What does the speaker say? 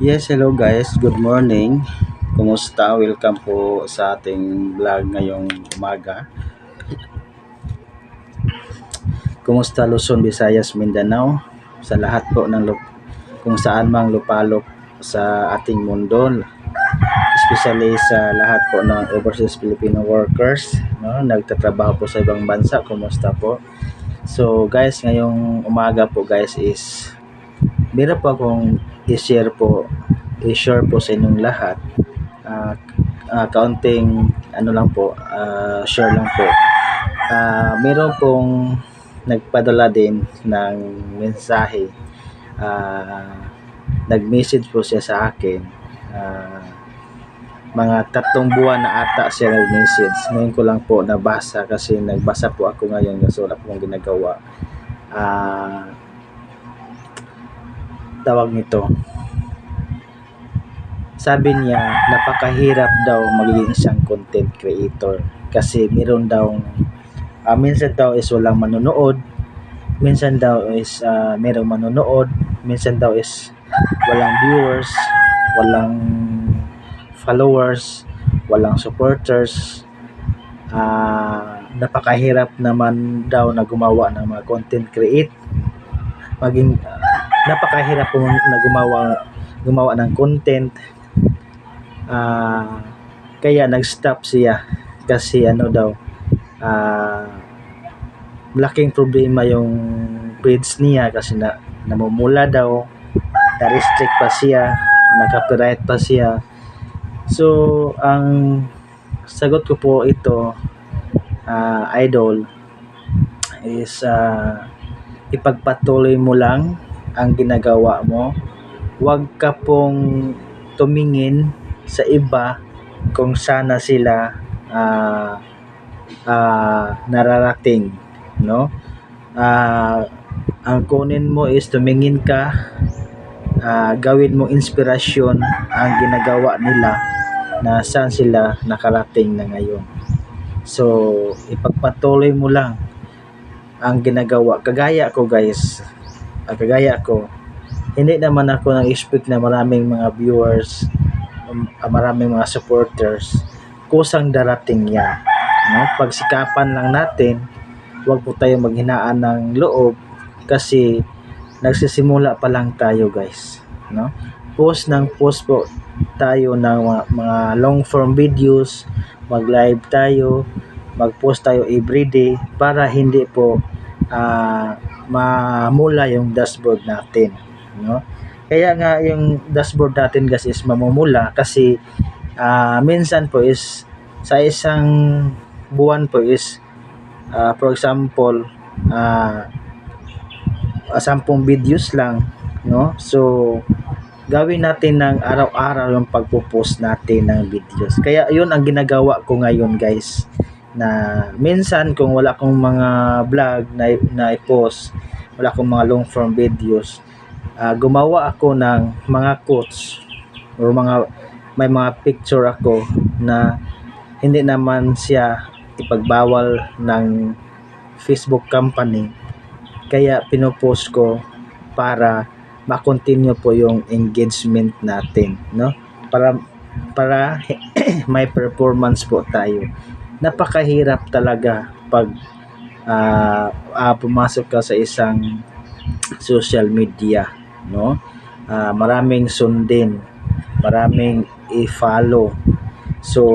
Yes, hello guys. Good morning. Kumusta? Welcome po sa ating vlog ngayong umaga. Kumusta Luzon, Visayas, Mindanao? Sa lahat po ng kung saan mang lupalop sa ating mundo. Especially sa lahat po ng overseas Filipino workers, no? Nagtatrabaho po sa ibang bansa. Kumusta po? So guys, ngayong umaga po guys is meron po akong i-share po i-share po sa inyong lahat. Ah, ah, kaunting ano lang po ah, share lang po. Ah, meron pong nagpadala din ng mensahe. Ah, nag-message po siya sa akin. Ah, mga tatlong buwan na ata siya nag-message. Ngayon ko lang po nabasa kasi nagbasa po ako ngayon kasi wala pong ginagawa. Ah, tawag nito. Sabi niya napakahirap daw maging isang content creator kasi meron daw ah, minsan daw is walang manonood minsan daw is ah, merong manonood minsan daw is walang viewers walang followers walang supporters. Ah napakahirap naman daw na gumawa ng mga content create maging ah, napakahirap po na gumawa gumawa ng content. Ah, kaya nag-stop siya kasi ano daw ah malaking problema yung grades niya kasi na namumula daw na-restrict pa siya na-copyright pa siya. So ang sagot ko po ito ah, idol is ah, ipagpatuloy mo lang ang ginagawa mo. Huwag ka pong tumingin sa iba kung sana sila ah ah, nararating no? Ah, ang kunin mo is tumingin ka ah, gawin mo inspirasyon ang ginagawa nila na saan sila nakarating na ngayon. So ipagpatuloy mo lang ang ginagawa. Kagaya ko guys ah, kagaya ko hindi naman ako nang expect na maraming mga viewers um, ah, maraming mga supporters kusang darating yan no? Pagsikapan lang natin huwag po tayo maghinaan ng loob kasi nagsisimula pa lang tayo guys no? Post ng post po tayo ng mga, mga long form videos mag live tayo mag post tayo everyday para hindi po ah, mamula yung dashboard natin no? Kaya nga yung dashboard natin guys is mamumula kasi ah, minsan po is sa isang buwan po is ah, for example ah, sampung videos lang no? So gawin natin ng araw-araw yung pagpo-post natin ng videos. Kaya yun ang ginagawa ko ngayon guys na minsan kung wala akong mga vlog na, na i-post wala akong mga long form videos ah, gumawa ako ng mga quotes or mga may mga picture ako na hindi naman siya ipagbawal ng Facebook company. Kaya pinopost ko para ma-continue po yung engagement natin no? Para para may performance po tayo napakahirap talaga pag ah, ah, pumasok ka sa isang social media no? Ah, maraming sundin maraming i-follow. So